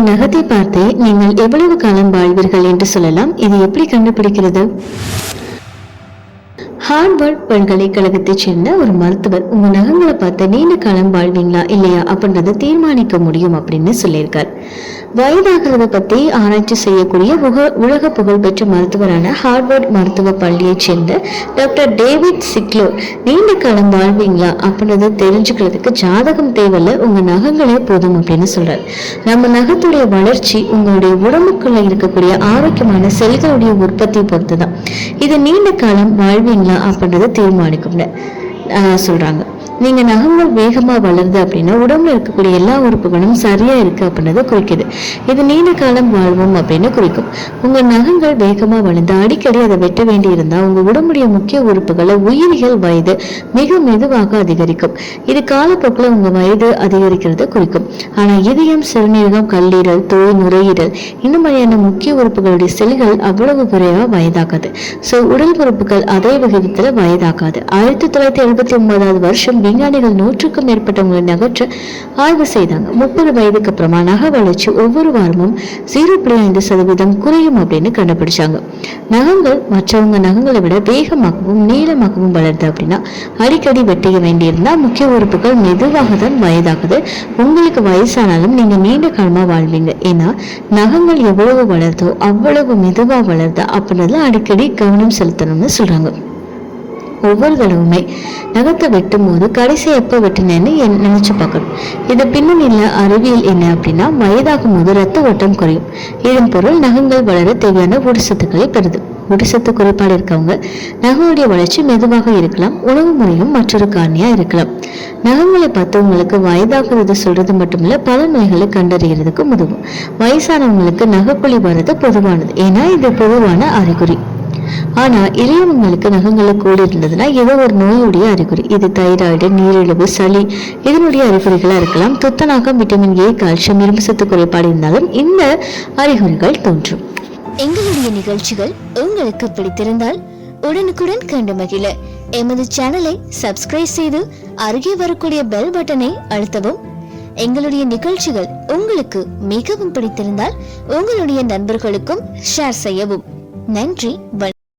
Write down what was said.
நகத்தை பார்த்து நீங்கள் எவ்வளவு காலம் வாழ்வீர்கள் என்று சொல்லலாம். இது எப்படி கண்டுபிடிக்கிறது? ஹார்வர்ட் பல்கலைக்கழகத்தைச் சேர்ந்த ஒரு மருத்துவர் உங்க நகங்களை பார்த்து நீண்ட காலம் வாழ்வீங்களா இல்லையா? அப்படின்றத தீர்மானிக்க முடியும் அப்படின்னு சொல்லியிருக்கார். வயதாகிறத பத்தி ஆராய்ச்சி செய்யக்கூடிய உக உலக புகழ்பெற்ற மருத்துவரான ஹார்வர்ட் மருத்துவ பள்ளியைச் சேர்ந்த டாக்டர் டேவிட் சிக்லோ நீண்ட காலம் வாழ்வீங்களா அப்படின்றத தெரிஞ்சுக்கிறதுக்கு ஜாதகம் தேவையில்ல உங்க நகங்களே போதும் அப்படின்னு சொல்கிறார் நம்ம நகத்துடைய வளர்ச்சி உங்களுடைய உடம்புக்குள்ள இருக்கக்கூடிய ஆரோக்கியமான செல்களுடைய உற்பத்தி பொறுத்து தான் இது நீண்ட காலம் வாழ்வீங்களா அப்படின்றத தீர்மானிக்கும்னு ஆஹ் சொல்றாங்க. நீங்க நகங்கள் வேகமா வளருது அப்படின்னா உடம்புல இருக்கக்கூடிய எல்லா உறுப்புகளும் சரியா இருக்கு அப்படின்றத குறிக்குது. இது நீண்ட காலம் வாழ்வோம் அப்படின்னு குறிக்கும். உங்க நகங்கள் வேகமா வளர்ந்து அடிக்கடி அதை வெட்ட வேண்டி இருந்தா உங்க உடம்புடைய முக்கிய உறுப்புகளை உயிரிகள் வயது மிக மெதுவாக அதிகரிக்கும். இது காலப்போக்கில் உங்க வயது அதிகரிக்கிறத குறிக்கும். ஆனா இதயம் சிறுநீரகம் கல்லீரல் தோல் நுரையீரல் இந்த மாதிரியான முக்கிய உறுப்புகளுடைய செல்கள் அவ்வளவு குறைவா வயதாகாது. ஸோ உடல் உறுப்புகள் அதே விகிதத்துல வயதாகாது. ஆயிரத்தி தொள்ளாயிரத்தி எழுபத்தி ஒன்பதாவது வருஷம் விஞ்ஞானிகள் நூற்றுக்கும் மேற்பட்டவங்களை நகற்ற ஆய்வு செய்தாங்க. முப்பது வயதுக்கு அப்புறமா நக வளர்ச்சி ஒவ்வொரு வாரமும் ஜீரோ புள்ளி ஐந்து சதவீதம் குறையும் அப்படின்னு கண்டுபிடிச்சாங்க. நகங்கள் மற்றவங்க நகங்களை விட வேகமாகவும் நீளமாகவும் வளருது அப்படின்னா அடிக்கடி வெட்டிக்க வேண்டியிருந்தால் முக்கிய உறுப்புகள் மெதுவாக தான் வயதாகுது. உங்களுக்கு வயசானாலும் நீங்க நீண்ட காலமா வாழ்வீங்க. ஏன்னா நகங்கள் எவ்வளவு வளருதோ அவ்வளவு மெதுவா வளருதா அப்படின்றதுல அடிக்கடி கவனம் செலுத்தணும்னு சொல்றாங்க. ஒவ்வொரு தடவுமே நகத்தை வெட்டும் போது கடைசி எப்போ வெட்டினேன்னு என் நினச்சி பார்க்கணும். இது பின்னணியில் அறிவியல் என்ன அப்படின்னா வயதாகும் போது ரத்த ஓட்டம் குறையும். இதன் பொருள் நகங்கள் வளர தேவையான ஊட்டச்சத்துக்களை பெறுது. ஊட்டச்சத்து குறைபாடு இருக்கவங்க நகங்களுடைய வளர்ச்சி மெதுவாக இருக்கலாம் உணவு முறையும் மற்றொரு காரணியாக இருக்கலாம். நகங்களை பார்த்து உங்களுக்கு வயதாகிறது சொல்றது மட்டுமில்ல பல நோய்களை கண்டறிகிறதுக்கு உதவும். வயசானவங்களுக்கு நகைப்புலி வர்றது பொதுவானது. ஏன்னா இது பொதுவான அறிகுறி. ஆனால் இளையவங்களுக்கு நகங்களை கூடி இருந்ததுன்னா ஏதோ ஒரு நோயுடைய அறிகுறி. இது தைராய்டு நீரிழிவு சளி இதனுடைய அறிகுறிகளாக இருக்கலாம். துத்தநாகம் விட்டமின் ஏ கால்சியம் இரும்பு சத்து குறைபாடு இருந்தாலும் இந்த அறிகுறிகள் தோன்றும். எங்களுடைய நிகழ்ச்சிகள் உங்களுக்கு பிடித்திருந்தால் உடனுக்குடன் கண்டு மகிழ. எமது சேனலை சப்ஸ்கிரைப் செய்து அருகே வரக்கூடிய பெல் பட்டனை அழுத்தவும். எங்களுடைய நிகழ்ச்சிகள் உங்களுக்கு மிகவும் பிடித்திருந்தால் உங்களுடைய நண்பர்களுக்கும் ஷேர் செய்யவும். நன்றி வணக்கம்.